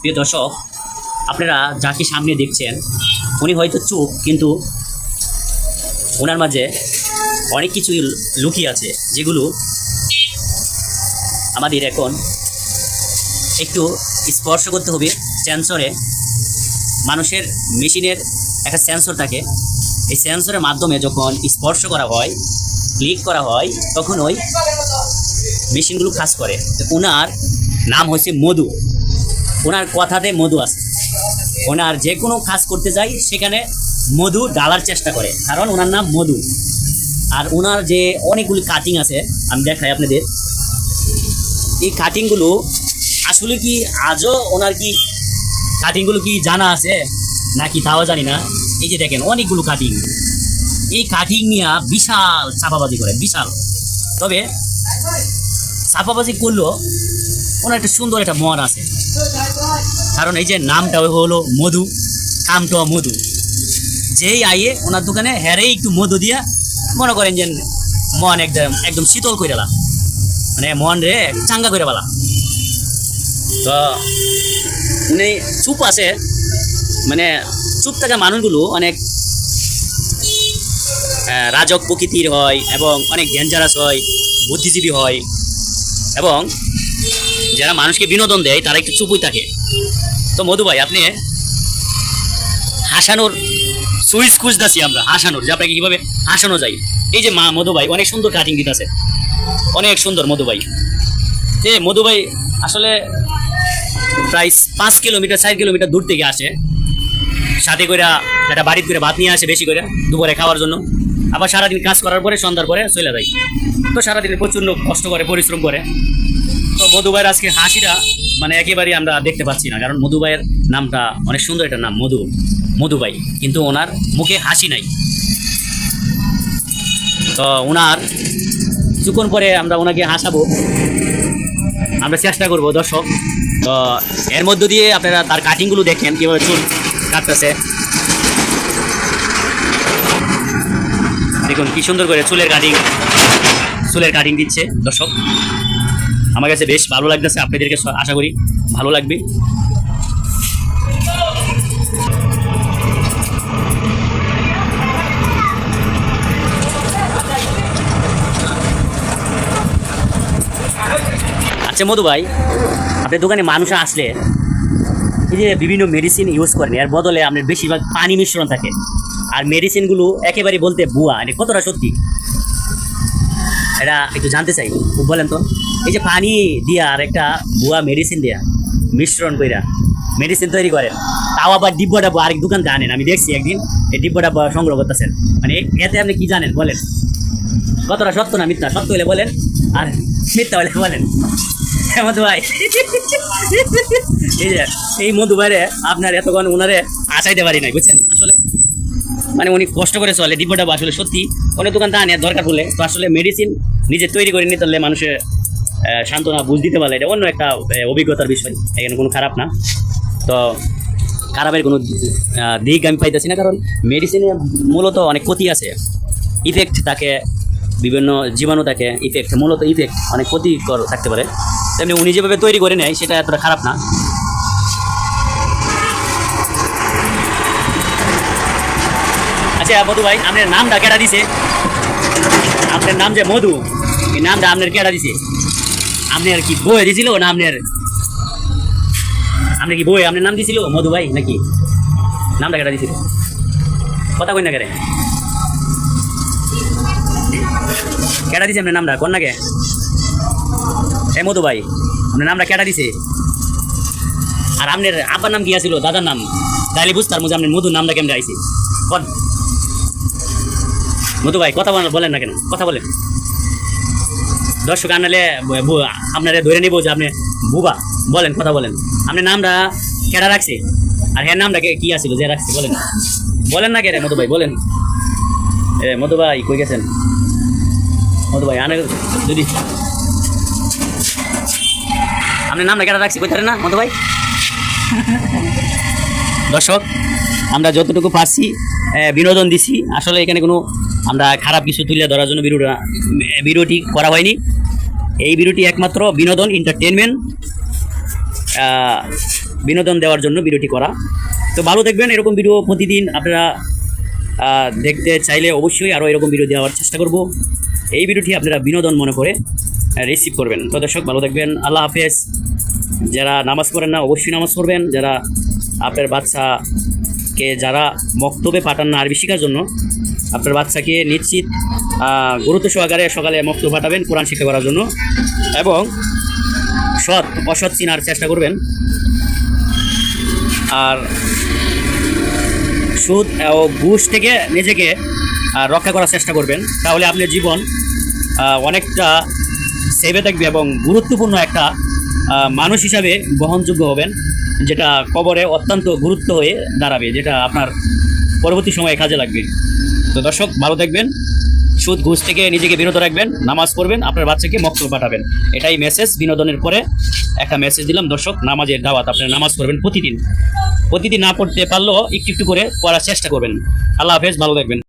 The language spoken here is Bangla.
প্রিয় দর্শক, আপনারা যাকে সামনে দেখছেন, উনি হয়তো চুপ, কিন্তু ওনার মাঝে অনেক কিছুই লুকিয়ে আছে, যেগুলো আমাদের এখন একটু স্পর্শ করতে হবে। সেন্সরে, মানুষের মেশিনের একটা সেন্সর থাকে। এই সেন্সরের মাধ্যমে যখন স্পর্শ করা হয়, ক্লিক করা হয়, তখন ওই মেশিনগুলো কাজ করে। তো ওনার নাম হচ্ছে মধু। ওনার কথাতে মধু আছে। ওনার যে কোনো কাজ করতে যাই, সেখানে মধু ডালার চেষ্টা করে, কারণ ওনার নাম মধু। আর ওনার যে অনেকগুলি কাটিং আছে, আমি দেখাই আপনাদের। এই কাটিংগুলো আসলে কি আজও ওনার কি কাটিংগুলো কি জানা আছে? নাকি তাও জানি না। এই যে দেখেন, অনেকগুলো কাটিং এই কাটিং নিয়ে বিশাল চাপাবাজি করে, বিশাল। তবে চাপাবাজি করলেও ওনার একটা সুন্দর একটা মন আছে। কারণ এই যে নামটা হলো মধু, কামটা মধু। যেই আইয়ে ওনার দোকানে হ্যারেই একটু মধু দিয়া মনে করেন যে মন একদম একদম শীতল করে দেলা মানে মন রে চাঙ্গা করে বলা। তো উনি চুপ আছে মানে চুপ থাকা মানুষগুলো অনেক রাজক প্রকৃতির হয় এবং অনেক ডেঞ্জারাস হয়, বুদ্ধিজীবী হয় এবং যারা মানুষকে বিনোদন দেয় তারা একটু চুপই থাকে। তো মধু ভাই, আপনি হাসানোর সুইচ খুঁজতেছি আমরা, হাসানোর। যে আপনাকে কীভাবে হাসানো যায়। এই যে মা মধু ভাই, অনেক সুন্দর কাটিং দিতেছে। অনেক সুন্দর মধু ভাই। যে মধু ভাই আসলে প্রায় পাঁচ কিলোমিটার, চার কিলোমিটার দূর থেকে আসে। সাথে করে একটা বাড়িতে করে ভাত নিয়ে আসে বেশি করে, দুপুরে খাওয়ার জন্য। আবার সারাদিন কাজ করার পরে, সন্ধ্যার পরে চলে যায়। তো সারাদিন প্রচণ্ড কষ্ট করে, পরিশ্রম করে। তো মধুবাইয়ের আজকে হাসিটা মানে একেবারেই আমরা দেখতে পাচ্ছি না, কারণ মধুবাইয়ের নামটা অনেক সুন্দর একটা নাম, মধু মধুবাই কিন্তু ওনার মুখে হাসি নাই। তো ওনার কিছুক্ষণ পরে আমরা ওনাকে হাসাবো। আমরা চেষ্টা করব, দর্শক। তো এর মধ্য দিয়ে আপনারা তার কাটিংগুলো দেখেন, কীভাবে চুল কাটতেছে। দেখুন, কি সুন্দর করে চুলের কাটিং চুলের কাটিং দিচ্ছে, দর্শক। আমার কাছে বেশ ভালো লাগতেছে, আপনাদেরকে আশা করি ভালো লাগবে। আচ্ছা মধু ভাই, আপনার দোকানে মানুষ আসলে এই যে বিভিন্ন মেডিসিন ইউজ করেন, এর বদলে আপনার বেশিরভাগ পানি মিশ্রণ থাকে। আর মেডিসিনগুলো একেবারে বলতে বুয়া এটা কতটা সত্যি? এটা একটু জানতে চাই, বলেন তো। এই যে পানি দিয়া আর একটা বুয়া মেডিসিন দিয়া, মিশ্রণ কইরা মেডিসিন তৈরি করেন। তাও আবার ডিব্ব ডাব্বা আরেক দোকান আনেন। আমি দেখছি একদিন, এই ডিব্ব ডাব্বা সংগ্রহ করতেছেন। মানে এতে আপনি কি জানেন বলেন? কতটা সত্য না মিথ্যা? সত্য হলে বলেন, আর মিথ্যা হলে বলেন। হ্যাঁ মধু ভাই। এই যে, এই মধু ভাইরে আপনার এতক্ষণ ওনারে আসাইতে পারি নাই, বুঝছেন? আসলে মানে উনি কষ্ট করে চলে ডিব্বাটা আসলে সত্যি। অনেক দোকান নেওয়ার দরকার বলে তো আসলে মেডিসিন নিজে তৈরি করে নিতে মানুষের সান্ত্বনা, বুঝ দিতে পারলে এটা অন্য একটা অভিজ্ঞতার বিষয়। এখানে কোনো খারাপ না। তো খারাপের কোনো দিক আমি পাইতেছি না, কারণ মেডিসিনে মূলত অনেক ক্ষতি আছে। ইফেক্ট থাকে বিভিন্ন জীবাণু থাকে ইফেক্ট মূলত ইফেক্ট অনেক ক্ষতিকর থাকতে পারে। তেমনি উনি যেভাবে তৈরি করে নেয়, সেটা এতটা খারাপ না। আচ্ছা মধু ভাই, আপনার নামটা কেটা দিছে? আপনার নাম যে মধু, এই নামটা আপনার কেটা দিছে? আপনার কি বই দিছিল না আপনার আপনি কি বই আপনার নাম দিছিল? মধু ভাই নাকি? নামটা কেটা দিছিল? কথা কই না কেন কেটা দিছে আপনার নামটা? কোন নাকে? এ মধু ভাই, আপনার নামটা কেটা দিছে? আর আপনার আব্বার নাম কি আছিল? দাদার নাম? তাহলে বুঝতার মধ্যে আপনার মধুর নামটা কেমন আইছে। কোন? মধু ভাই, কথা বলেন না কেন? কথা বলেন। দর্শক আনালে আপনারা ধরে নিব যে আপনি বুবা। বলেন, কথা বলেন। আপনার নামটা কেডা রাখছে? আর হ্যাঁ নামটা কি আছিল যে রাখছে, বলেন। বলেন না কে রে মধু ভাই বলেন। এ মধু ভাই কই গেছেন? মধু ভাই আনে যদি। আপনার নামটা কেডা রাখছে কইতারেন না মধু ভাই দর্শক, আমরা যতটুকু পারছি বিনোদন দিছি। আসলে এখানে কোনো আমরা খারাপ কিছু তুলে ধরার জন্য ভিডিওটা ভিডিওটি করা হয়নি। এই ভিডিওটি একমাত্র বিনোদন এন্টারটেনমেন্ট বিনোদন দেওয়ার জন্য ভিডিওটি করা। তো ভালো দেখবেন, এরকম ভিডিও প্রতিদিন আপনারা দেখতে চাইলে অবশ্যই আরও এরকম ভিডিও দেওয়ার চেষ্টা করব। এই ভিডিওটি আপনারা বিনোদন মনে করে রিসিভ করবেন। তো দর্শক, ভালো দেখবেন, আল্লাহ হাফেজ। যারা নামাজ পড়েন না, অবশ্যই নামাজ পড়বেন। যারা আপনার বাচ্চাকে যারা মক্তবে পাঠান না আরবি শেখার জন্য, আপনার বাচ্চাকে নিশ্চিত গুরুত্ব সহকারে সকালে মক্তব পাঠাবেন, কোরআন শিক্ষা করার জন্য। এবং সৎ, অসৎ চিনার চেষ্টা করবেন। আর সুদ ও ঘুষ থেকে নিজেকে রক্ষা করার চেষ্টা করবেন। তাহলে আপনার জীবন অনেকটা সেভে থাকবে এবং গুরুত্বপূর্ণ একটা মানুষ হিসাবে বহনযোগ্য হবেন, যেটা কবরে অত্যন্ত গুরুত্ব হয়ে দাঁড়াবে, যেটা আপনার পরবর্তী সময়ে কাজে লাগবে। তো দর্শক, ভালো থাকবেন, সুদ ঘুষ থেকে নিজেকে বিরত রাখবেন, নামাজ পড়বেন, আপনার বাচ্চাকে মক্তব পাঠাবেন। এটাই মেসেজ বিনোদনের পরে একটা মেসেজ দিলাম, দর্শক, নামাজের দাওয়াত আপনার নামাজ পড়বেন প্রতিদিন। প্রতিদিন না পড়তে পারলেও একটু একটু করে পড়ার চেষ্টা করবেন। আল্লাহ হাফেজ, ভালো থাকবেন।